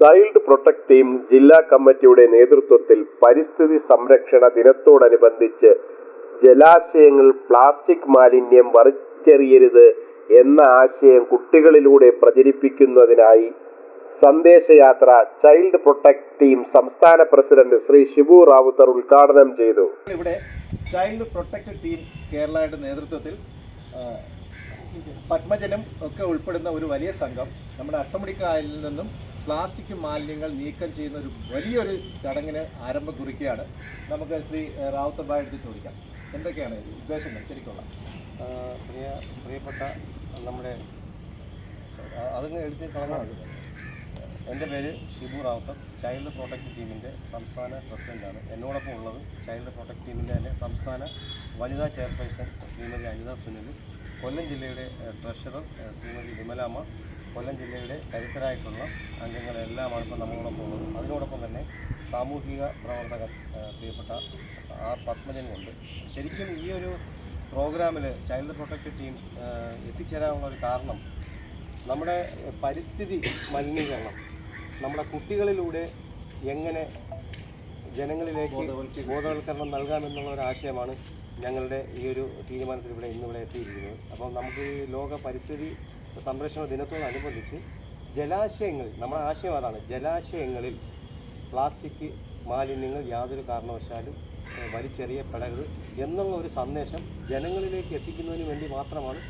Child protect team ജില്ലാ കമ്മിറ്റിയുടെ നേതൃത്വത്തിൽ പരിസ്ഥിതി സംരക്ഷണ ദിനത്തോടനുബന്ധിച്ച് ജലാശയങ്ങൾ പ്ലാസ്റ്റിക് മാലിന്യം വലിച്ചെറിയരുത് എന്ന ആശയം കുട്ടികളിലൂടെ പ്രചരിപ്പിക്കുന്നതിനായി സന്ദേശയാത്ര ചൈൽഡ് പ്രൊട്ടക്ട് ടീം സംസ്ഥാന പ്രസിഡന്റ് ശ്രീ ഷിബു റാവുത്തർ ഉദ്ഘാടനം ചെയ്തു. ഇവിടെ ചൈൽഡ് പ്രൊട്ടക്ട് ടീം കേരളയുടെ നേതൃത്വത്തിൽ പത്മജനും ഒക്കെ ഉൾപ്പെടുന്ന ഒരു വലിയ സംഘം നമ്മുടെ അഷ്ടമുടിക്കായലിൽ നിന്നും പ്ലാസ്റ്റിക് മാലിന്യങ്ങൾ നീക്കം ചെയ്യുന്ന ഒരു വലിയൊരു ചടങ്ങിന് ആരംഭം കുറിക്കുകയാണ്. നമുക്ക് ശ്രീ റാവുത്തബായ എടുത്ത് ചോദിക്കാം. എന്തൊക്കെയാണ് ഉദ്ദേശങ്ങൾ? ശരിക്കുള്ള. പ്രിയ പ്രിയപ്പെട്ട നമ്മുടെ അതങ്ങ് എഴുതി കളഞ്ഞാൽ എന്റെ പേര് ഷിബു റാവുത്തർ ചൈൽഡ് പ്രൊട്ടക്റ്റ് ടീമിന്റെ സംസ്ഥാന പ്രസിഡന്റാണ്. എന്നോടൊപ്പം ഉള്ളത് ചൈൽഡ് പ്രൊട്ടക്റ്റ് ടീമിന്റെ തന്നെ സംസ്ഥാന വനിതാ ചെയർപേഴ്സൺ ശ്രീമതി അനിത സുനിൽ കൊല്ലം ജില്ലയുടെ ട്രഷറർ ശ്രീമതി വിമലാമ്മ കൊല്ലം ജില്ലയുടെ കരുത്തരായിട്ടുള്ള അംഗങ്ങളെല്ലാമാണ് ഇപ്പോൾ നമ്മളോടൊപ്പം ഉള്ളത്. അതിനോടൊപ്പം തന്നെ സാമൂഹിക പ്രവർത്തകർ പ്രിയപ്പെട്ട ആർ പത്മജനുമുണ്ട് ശരിക്കും ഈ ഒരു പ്രോഗ്രാമിൽ ചൈൽഡ് പ്രൊട്ടക്ട് ടീം എത്തിച്ചേരാനുള്ള ഒരു കാരണം നമ്മുടെ പരിസ്ഥിതി മലിനീകരണം നമ്മുടെ കുട്ടികളിലൂടെ എങ്ങനെ ജനങ്ങളിലേക്ക് ബോധവൽക്കരണം നൽകാമെന്നുള്ള ഒരു ആശയമാണ് ഞങ്ങളുടെ ഈ ഒരു തീരുമാനത്തിൽ ഇവിടെ ഇന്നിവിടെ എത്തിയിരിക്കുന്നത്. അപ്പം നമുക്ക് ഈ ലോക പരിസ്ഥിതി സംരക്ഷണ ദിനത്തോടനുബന്ധിച്ച് ജലാശയങ്ങൾ നമ്മുടെ ആശയം അതാണ്. ജലാശയങ്ങളിൽ പ്ലാസ്റ്റിക് മാലിന്യങ്ങൾ യാതൊരു കാരണവശാലും വലിച്ചെറിയപ്പെടരുത് എന്നുള്ള ഒരു സന്ദേശം ജനങ്ങളിലേക്ക് എത്തിക്കുന്നതിന് വേണ്ടി മാത്രമാണ്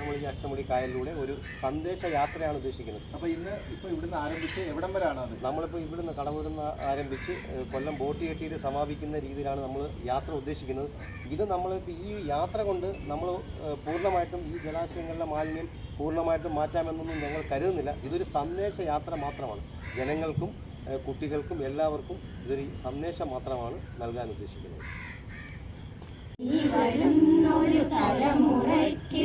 നമ്മൾ ഈ അഷ്ടമുടി കായലിലൂടെ ഒരു സന്ദേശ യാത്രയാണ് ഉദ്ദേശിക്കുന്നത്. അപ്പോൾ ഇന്ന് ഇപ്പോൾ ഇവിടുന്ന് ആരംഭിച്ച് എവിടം വരെയാണ് അത്? നമ്മളിപ്പോൾ ഇവിടുന്ന് കടവൂരുന്ന് ആരംഭിച്ച് കൊല്ലം ബോട്ട് കെട്ടിയിട്ട് സമാപിക്കുന്ന രീതിയിലാണ് നമ്മൾ യാത്ര ഉദ്ദേശിക്കുന്നത്. ഇത് നമ്മൾ ഈ യാത്ര കൊണ്ട് നമ്മൾ പൂർണമായിട്ടും ഈ ജലാശയങ്ങളിലെ മാലിന്യം പൂർണമായിട്ടും മാറ്റാമെന്നൊന്നും ഞങ്ങൾ കരുതുന്നില്ല. ഇതൊരു സന്ദേശ യാത്ര മാത്രമാണ്. ജനങ്ങൾക്കും കുട്ടികൾക്കും എല്ലാവർക്കും ഇതൊരു സന്ദേശം മാത്രമാണ് നൽകാൻ ഉദ്ദേശിക്കുന്നത്. ഇനി വരുന്നൊരു തലമുറയ്ക്ക്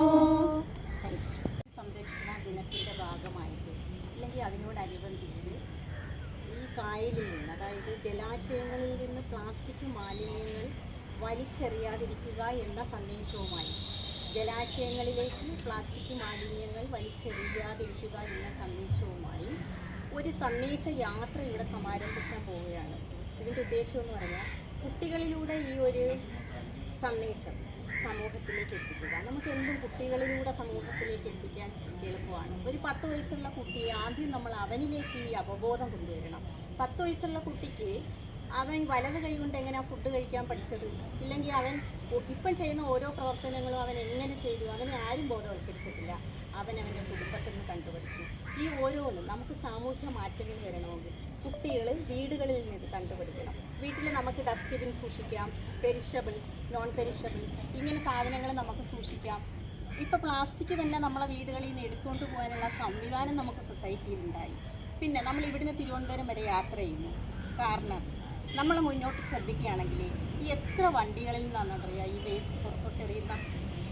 കായലിൽ നിന്ന് അതായത് ജലാശയങ്ങളിൽ നിന്ന് പ്ലാസ്റ്റിക് മാലിന്യങ്ങൾ വലിച്ചെറിയാതിരിക്കുക എന്ന സന്ദേശവുമായി. ജലാശയങ്ങളിലേക്ക് പ്ലാസ്റ്റിക് മാലിന്യങ്ങൾ വലിച്ചെറിയാതിരിക്കുക എന്ന സന്ദേശവുമായി ഒരു സന്ദേശ യാത്ര ഇവിടെ സമാരംഭിക്കാൻ പോവുകയാണ്. ഇതിന്റെ ഉദ്ദേശം എന്ന് പറഞ്ഞാൽ കുട്ടികളിലൂടെ ഈ ഒരു സന്ദേശം സമൂഹത്തിലേക്ക് എത്തിക്കുക. നമുക്ക് എന്തും കുട്ടികളിലൂടെ സമൂഹത്തിലേക്ക് എത്തിക്കാൻ എളുപ്പമാണ്. ഒരു പത്ത് വയസ്സുള്ള കുട്ടിയെ ആദ്യം നമ്മൾ അവനിലേക്ക് ഈ അവബോധം കൊണ്ടുവരണം. പത്ത് വയസ്സുള്ള കുട്ടിക്ക് അവൻ വലത് കൈ കൊണ്ട് എങ്ങനെയാണ് ഫുഡ് കഴിക്കാൻ പഠിച്ചത്? ഇല്ലെങ്കിൽ അവൻ ഇപ്പം ചെയ്യുന്ന ഓരോ പ്രവർത്തനങ്ങളും അവൻ എങ്ങനെ ചെയ്തു? അവനെ ആരും ബോധവൽക്കരിച്ചിട്ടില്ല. അവൻ അവന്റെ കുടുംബത്തിൽ നിന്ന് കണ്ടുപിടിച്ചു ഈ ഓരോന്നും നമുക്ക് സാമൂഹ്യ മാറ്റങ്ങൾ വരണമെങ്കിൽ കുട്ടികൾ വീടുകളിൽ നിന്ന് കണ്ടുപിടിക്കണം വീട്ടിൽ നമുക്ക് ഡസ്റ്റ്ബിൻ സൂക്ഷിക്കാം പെരിഷബിൾ നോൺ പെരിഷബിൾ ഇങ്ങനെ സാധനങ്ങൾ നമുക്ക് സൂക്ഷിക്കാം. ഇപ്പോൾ പ്ലാസ്റ്റിക് തന്നെ നമ്മളെ വീടുകളിൽ നിന്ന് എടുത്തുകൊണ്ട് പോകാനുള്ള സംവിധാനം നമുക്ക് സൊസൈറ്റിയിലുണ്ടായി പിന്നെ നമ്മൾ ഇവിടുന്ന് തിരുവനന്തപുരം വരെ യാത്ര ചെയ്യുന്നു. കാരണം നമ്മൾ മുന്നോട്ട് ശ്രദ്ധിക്കുകയാണെങ്കിൽ ഈ എത്ര വണ്ടികളിൽ നിന്നാണ് അറിയുക ഈ വേസ്റ്റ് പുറത്തോട്ട് എറിയുന്ന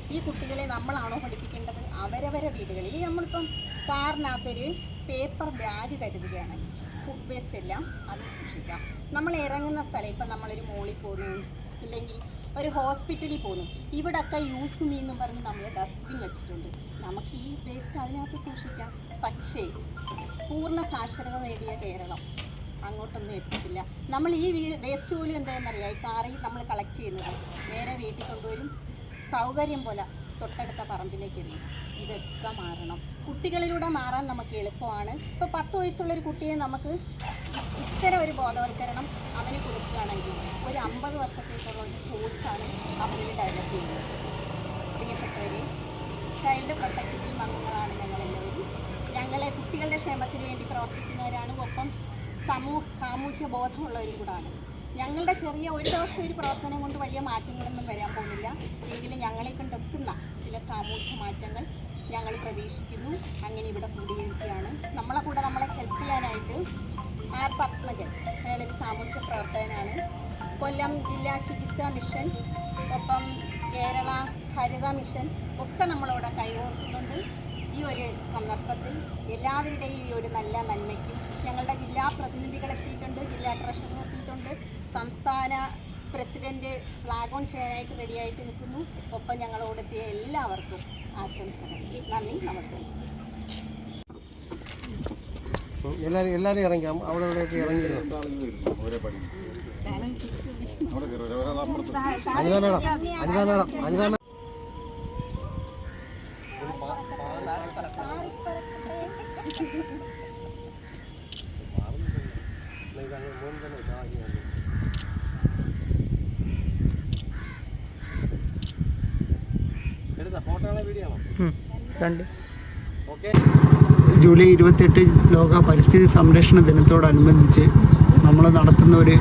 ഈ കുട്ടികളെ നമ്മളാണോ പഠിപ്പിക്കേണ്ടത്? അവരവരെ വീടുകളിൽ. നമ്മളിപ്പം കാറിനകത്തൊരു പേപ്പർ ബാഗ് കരുതുകയാണെങ്കിൽ ഫുഡ് വേസ്റ്റ് എല്ലാം അത് സൂക്ഷിക്കാം. നമ്മൾ ഇറങ്ങുന്ന സ്ഥലം ഇപ്പം നമ്മളൊരു മോളിൽ പോകുന്നു ഇല്ലെങ്കിൽ ഒരു ഹോസ്പിറ്റലിൽ പോകുന്നു ഇവിടൊക്കെ യൂസ് മീ പറഞ്ഞ് നമ്മൾ ഡസ്റ്റ്ബിൻ വെച്ചിട്ടുണ്ട്. നമുക്ക് ഈ വേസ്റ്റ് അതിനകത്ത് സൂക്ഷിക്കാം. പക്ഷേ പൂർണ സാക്ഷരത നേടിയ കേരളം അങ്ങോട്ടൊന്നും എത്തിക്കില്ല നമ്മൾ ഈ വേസ്റ്റ് പോലും എന്താണെന്നറിയാം ഈ കാറിൽ നമ്മൾ കളക്ട് ചെയ്യുന്നത്. നേരെ വീട്ടിൽ കൊണ്ടുവരും. സൗകര്യം പോലെ തൊട്ടടുത്ത പറമ്പിലേക്ക് എറിയും. ഇതൊക്കെ മാറണം. കുട്ടികളിലൂടെ മാറാൻ നമുക്ക് എളുപ്പമാണ്. ഇപ്പോൾ പത്ത് വയസ്സുള്ളൊരു കുട്ടിയെ നമുക്ക് ഇത്തരം ഒരു ബോധവൽക്കരണം അവന് കൊടുക്കുകയാണെങ്കിൽ ഒരു അമ്പത് വർഷത്തേക്കുള്ള ഒരു കോഴ്സാണ് അവനിൽ ഡെവലപ്പ് ചെയ്യുന്നത്. പ്രിയപ്പെട്ടവരെ ചൈൽഡ് പ്രൊട്ടക്റ്റീവ് അംഗങ്ങളാണ് ഞങ്ങളെല്ലാവരും. ഞങ്ങളെ കുട്ടികളുടെ ക്ഷേമത്തിന് വേണ്ടി പ്രവർത്തിക്കുന്നവരാണ്. ഒപ്പം സമൂഹ സാമൂഹ്യ ബോധമുള്ളവരും കൂടാണ്. ഞങ്ങളുടെ ചെറിയ ഒരു ദിവസത്തെ ഒരു പ്രവർത്തനം കൊണ്ട് വലിയ മാറ്റങ്ങളൊന്നും വരാൻ പോകുന്നില്ല. എങ്കിലും ഞങ്ങളെ കൊണ്ടെത്തുന്ന ചില സാമൂഹ്യ മാറ്റങ്ങൾ ഞങ്ങൾ പ്രതീക്ഷിക്കുന്നു. അങ്ങനെ ഇവിടെ കൂടിയിരിക്കുകയാണ്. നമ്മളെ കൂടെ നമ്മളെ ഹെൽപ്പ് ചെയ്യാനായിട്ട് ആർ പത്മജൻ. അയാളൊരു സാമൂഹ്യ പ്രവർത്തകനാണ്. കൊല്ലം ജില്ലാ ശുചിത്വ മിഷൻ ഒപ്പം കേരള ഹരിത മിഷൻ ഒക്കെ നമ്മളവിടെ കൈകോർക്കുന്നുണ്ട്. ഈ ഒരു സന്ദർഭത്തിൽ എല്ലാവരുടെയും ഈ ഒരു നല്ല നന്മയ്ക്കും ഞങ്ങളുടെ ജില്ലാ പ്രതിനിധികൾ എത്തിയിട്ടുണ്ട് ജില്ലാ ട്രഷറർ എത്തിയിട്ടുണ്ട്. സംസ്ഥാന പ്രസിഡന്റ് ഫ്ലാഗ് ഓൺ ചെയ്യാനായിട്ട് റെഡിയായിട്ട് നിൽക്കുന്നു. ഒപ്പം ഞങ്ങളോടെത്തിയ എല്ലാവർക്കും ആശംസകൾ. നന്ദി നമസ്കാരം. എല്ലാവരും എല്ലാവരും ഇറങ്ങാം. അവിടെ ഇവിടെയൊക്കെ ഇറങ്ങി Anitha madam Anitha madam Anitha madam. Photo video ആണോ? ഓക്കെ ജൂലൈ ഇരുപത്തെട്ട് ലോക പരിസ്ഥിതി സംരക്ഷണ ദിനത്തോടനുബന്ധിച്ച് നമ്മൾ നടത്തുന്ന ഒരു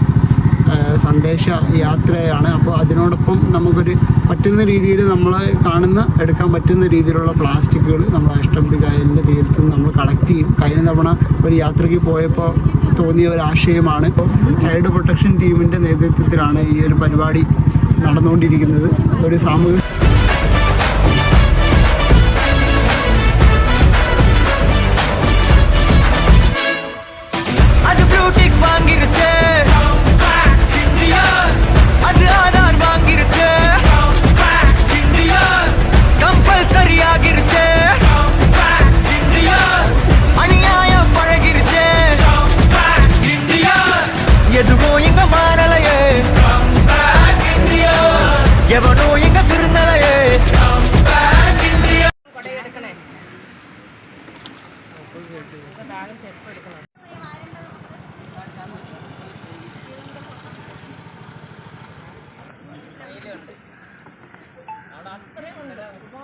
സന്ദേശ യാത്രയാണ്. അപ്പോൾ അതിനോടൊപ്പം നമുക്കൊരു പറ്റുന്ന രീതിയിൽ നമ്മൾ കാണുന്ന എടുക്കാൻ പറ്റുന്ന രീതിയിലുള്ള പ്ലാസ്റ്റിക്കുകൾ നമ്മൾ അഷ്ടമുടി കായലിന്റെ തീരത്ത് നമ്മൾ കളക്ട് ചെയ്യും. കഴിഞ്ഞ തവണ ഒരു യാത്രയ്ക്ക് പോയപ്പോൾ തോന്നിയ ഒരു ആശയമാണ്. ചൈൽഡ് പ്രൊട്ടക്ഷൻ ടീമിന്റെ നേതൃത്വത്തിലാണ് ഈ ഒരു പരിപാടി നടന്നുകൊണ്ടിരിക്കുന്നത്. ഒരു സാമൂഹിക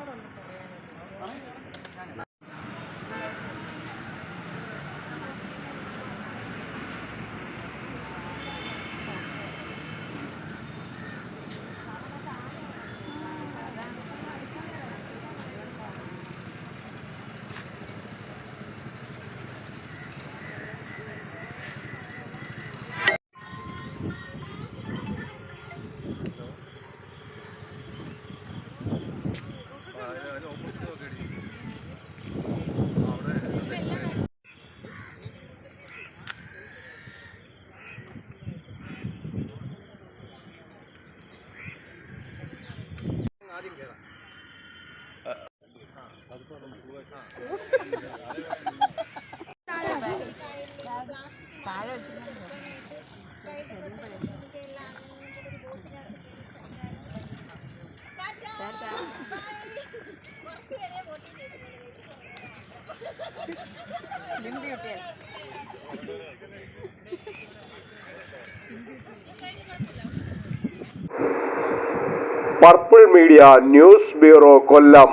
đấy. purple media news bureau Kollam